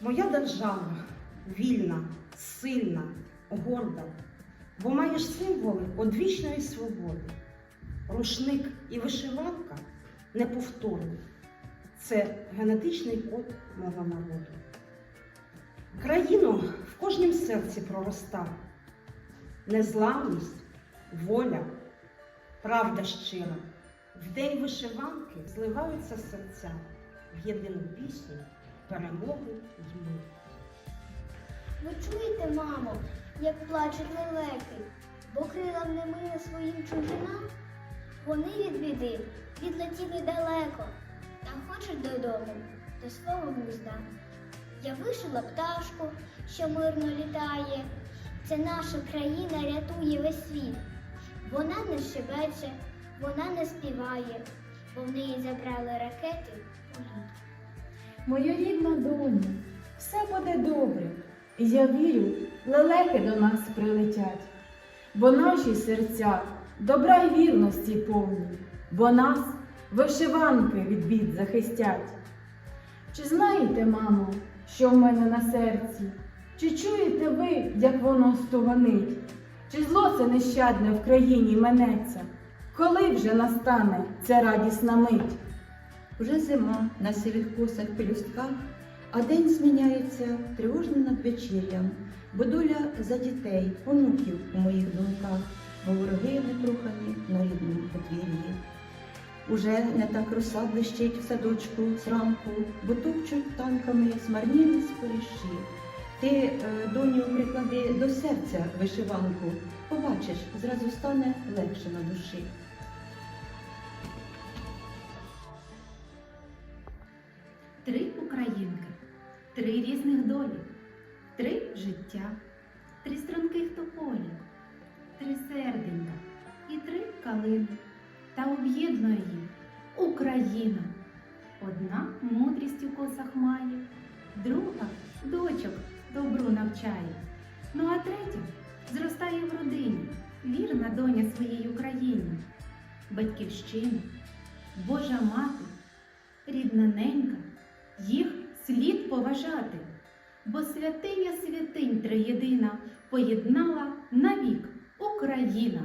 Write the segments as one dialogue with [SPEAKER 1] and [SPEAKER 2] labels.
[SPEAKER 1] Моя держава вільна, сильна, горда, бо маєш символи одвічної свободи. Рушник і вишиванка неповторні. Це генетичний код мого народу. Країну в кожнім серці пророста. Незламність, воля, правда щира. В день вишиванки зливаються серця в єдину пісню перемоги й миру.
[SPEAKER 2] Ви чуєте, мамо, як плачуть лелеки, бо крилам не миє своїм чужинам? Вони від біди відлетіли далеко та хочуть додому, до свого гнізда. Я вишила пташку, що мирно літає. Це наша країна рятує весь світ. Вона не щебече, вона не співає, бо в неї забрали ракети. політ.
[SPEAKER 3] Моя рідна доня, все буде добре. І я вірю, лелеки до нас прилетять, бо наші серця добра й вірності повні, бо нас вишиванки від бід захистять. Чи знаєте, мамо, що в мене на серці? Чи чуєте ви, як воно стогонить? Чи зло це нещадне в країні минеться? Коли вже настане ця радісна мить?
[SPEAKER 4] Уже зима на сивих косах пелюстках, а день зміняється тривожним надвечір'ям, бо доля за дітей, онуків у моїх думках, бо вороги нетрухані на рідному подвір'ї. Уже не так роса блищить в садочку зранку, бо топчуть танками змарніли споріжжі. Ти, е, доню, приклади до серця вишиванку, побачиш, зразу стане легше на душі.
[SPEAKER 5] Три різних долі, три життя, три струнких тополі, три серденька і три калини. Та об'єднує їх Україна. Одна мудрість у косах має, друга дочок добру навчає. Ну а третя зростає в родині, вірна доня своїй Україні, батьківщина, Божа мати, рідна ненька, поважати, бо святиня святинь триєдина поєднала навік Україна.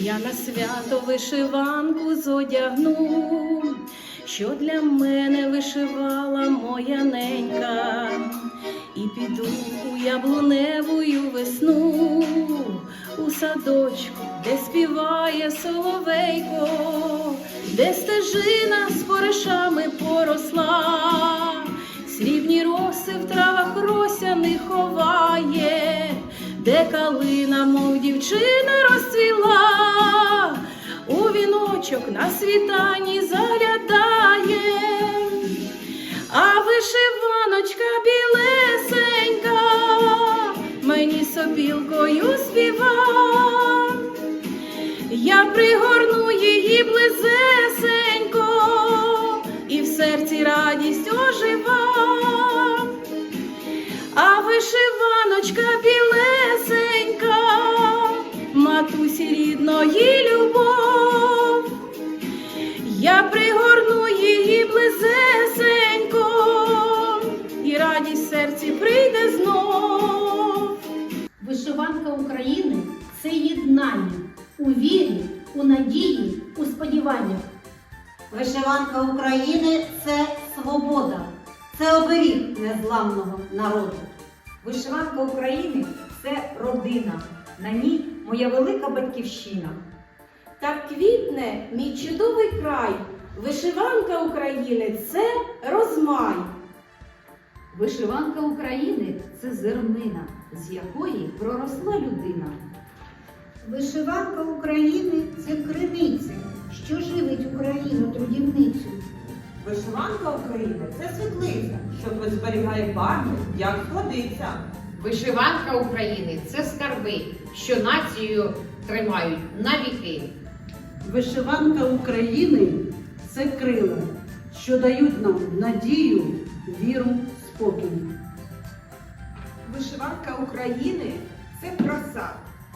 [SPEAKER 5] Я на свято вишиванку зодягну, що для мене вишивала моя ненька, і піду у яблуневую весну, у садочку, де співає соловейко, де стежина з поришами поросла, срібні роси в травах росяних ховає, де калина, мов дівчина розцвіла, у віночок на світанні заглядає, а вишиваночка білесенька. Мені сопілкою співа. Я пригорну її близесенько, і в серці радість ожива. А вишиваночка білесенька, матусі рідної любов. Я пригорну її близесенько, і радість в серці прийде знов.
[SPEAKER 6] Вишиванка України це єднання у вірі, у надії, у сподіваннях.
[SPEAKER 7] Вишиванка України це свобода, це оберіг незламного народу.
[SPEAKER 8] Вишиванка України це родина. На ній моя велика батьківщина. Так квітне мій чудовий край. Вишиванка України це розмай.
[SPEAKER 5] Вишиванка України це зернина, з якої проросла людина.
[SPEAKER 9] Вишиванка України це криниця, що живить Україну трудівницю.
[SPEAKER 10] Вишиванка України це світлиця, що зберігає пам'ять, як годиться.
[SPEAKER 11] Вишиванка України це скарби, що націю тримають на віки.
[SPEAKER 12] Вишиванка України це крила, що дають нам надію, віру, спокій.
[SPEAKER 10] Вишиванка України це краса,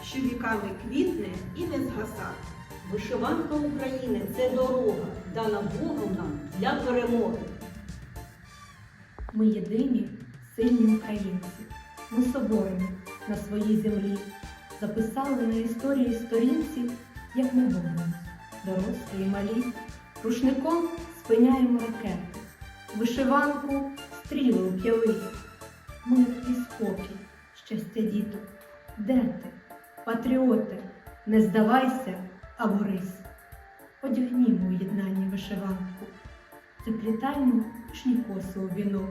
[SPEAKER 1] що віками квітне і не згаса.
[SPEAKER 4] Вишиванка України це дорога, дана Богом нам для перемоги.
[SPEAKER 3] Ми єдині, сильні українці. Ми соборні на своїй землі. Записали на історії сторінці, як ми боремось, дорослі і малі. Рушником спиняємо ракети, вишиванку стріли у п'явиць. Мир і спокій, щастя діток. Де ти, патріоти, не здавайся, а борись. Одягнімо у єднанні вишиванку, заплітаймо пишні коси у вінок,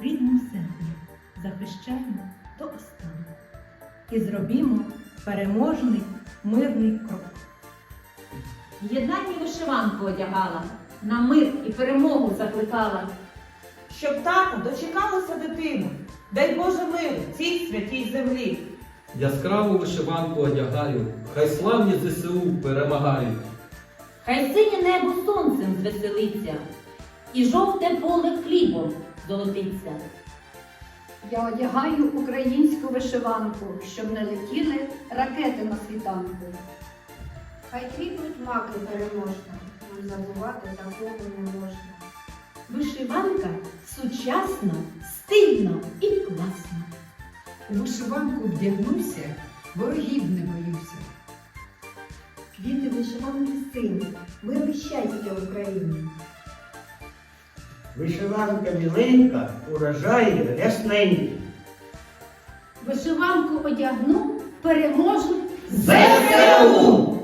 [SPEAKER 3] рідну землю захищаємо до останку і зробімо переможний мирний крок.
[SPEAKER 8] Єднанні вишиванку одягала, на мир і перемогу закликала.
[SPEAKER 10] Щоб тата дочекалася дитину. Дай Боже миру цій святій землі.
[SPEAKER 13] Яскраву вишиванку одягаю, хай славні ЗСУ перемагають.
[SPEAKER 8] Хай синє небо сонцем звеселиться, і жовте поле хлібом золотиться.
[SPEAKER 5] Я одягаю українську вишиванку, щоб не летіли ракети на світанку.
[SPEAKER 1] Хай квітнуть маки переможно, нам забувати такого не можна.
[SPEAKER 3] Вишиванка сучасна, стильна і класна.
[SPEAKER 5] У вишиванку вдягнуся, ворогів не боюся.
[SPEAKER 9] Квіти вишиванки сині, і щастя Україні.
[SPEAKER 14] Вишиванка міленька, урожай рясненький.
[SPEAKER 6] Вишиванку одягну, переможу
[SPEAKER 14] ЗСУ!